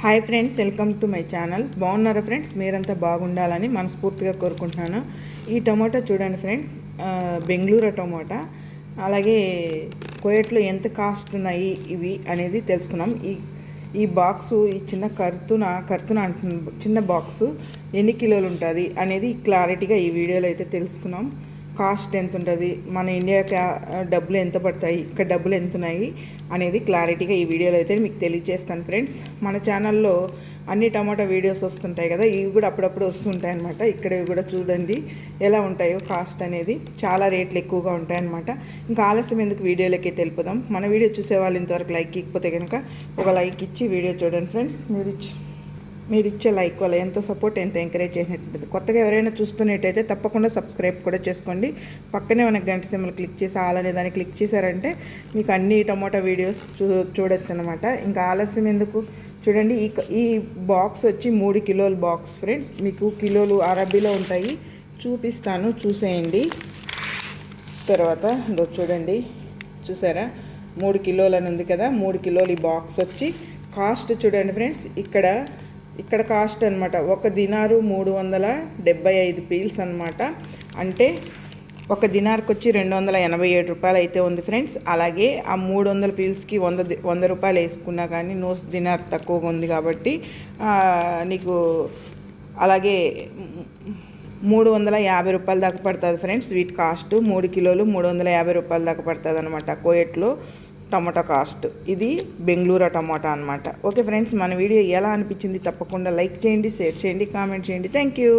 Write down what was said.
Hi friends welcome to my channel బాగున్నారా friends మీరంతా బాగుండాలని మనస్ఫూర్తిగా కోరుకుంటున్నాను. ఈ టమాటా చూడండి ఫ్రెండ్స్ బెంగళూరు టమాటా. అలాగే కోయట్లో ఎంత కాస్ట్ ఉన్నాయి ఇవి అనేది తెలుసుకున్నాం. ఈ ఈ బాక్సు ఈ చిన్న కర్తున కర్తున అంటున్న చిన్న బాక్సు ఎన్ని కిలోలు ఉంటుంది అనేది క్లారిటీగా ఈ వీడియోలో అయితే తెలుసుకున్నాం. కాస్ట్ ఎంత ఉంటుంది? మన ఇండియాకి డబ్బులు ఎంత పడతాయి? ఇక్కడ డబ్బులు ఎంత ఉన్నాయి? అనేది క్లారిటీగా ఈ వీడియోలో అయితే మీకు తెలియజేస్తాను ఫ్రెండ్స్. మన ఛానల్లో అన్ని టమాటా వీడియోస్ వస్తుంటాయి కదా ఇవి కూడా అప్పుడప్పుడు వస్తుంటాయి అనమాట ఇక్కడ ఇవి కూడా చూడండి ఎలా ఉంటాయో కాస్ట్ అనేది. చాలా రేట్లు ఎక్కువగా ఉంటాయన్నమాట ఇంకా ఆలస్యం ఎందుకు వీడియోలకి తెలుపుదాం. మన వీడియో చూసే వాళ్ళు ఇంతవరకు లైక్ ఇకపోతే కనుక ఒక లైక్ ఇచ్చి వీడియో చూడండి ఫ్రెండ్స్. మీరు ఇచ్చి మీరు ఇచ్చే లైక్ వల్ల ఎంత సపోర్ట్ ఎంత ఎంకరేజ్ చేసినట్టుంది కొత్తగా ఎవరైనా చూస్తున్నట్టయితే తప్పకుండా సబ్స్క్రైబ్ కూడా చేసుకోండి. పక్కనే ఉన్న గంట సింబల్ క్లిక్ చేసి ఆల్ అనే దాన్ని క్లిక్ చేశారంటే మీకు అన్ని టమోటా వీడియోస్ చూ చూడొచ్చు అనమాట ఇంకా ఆలస్యం ఎందుకు? చూడండి ఈ ఈ బాక్స్ వచ్చి మూడు కిలోల బాక్స్ ఫ్రెండ్స్. మీకు కిలోలు అరబీలో ఉంటాయి. చూపిస్తాను చూసేయండి. తర్వాత చూడండి. చూసారా? మూడు కిలోలు అని ఉంది కదా మూడు కిలోలు ఈ బాక్స్ వచ్చి. కాస్ట్ చూడండి ఫ్రెండ్స్ ఇక్కడ ఇక్కడ కాస్ట్ అనమాట ఒక దినారు మూడు వందల డెబ్బై ఐదు పీల్స్ అనమాట అంటే ఒక దినార్కి వచ్చి రెండు వందల ఎనభై ఏడు రూపాయలు అయితే ఉంది ఫ్రెండ్స్. అలాగే ఆ మూడు వందల పీల్స్కి వంద వంద రూపాయలు వేసుకున్నా కానీ నోస్ దినార్ తక్కువగా ఉంది కాబట్టి నీకు అలాగే మూడు వందల యాభై రూపాయల దాకా పడుతుంది ఫ్రెండ్స్. వీటి కాస్ట్ మూడు కిలోలు మూడు వందల యాభై రూపాయల దాకా పడుతుంది అనమాట కోయట్లో. టమాటా కాస్ట్. ఇది బెంగళూరు టమాటా అనమాట ఓకే ఫ్రెండ్స్ మన వీడియో ఎలా అనిపించింది తప్పకుండా లైక్ చేయండి షేర్ చేయండి కామెంట్ చేయండి. Thank you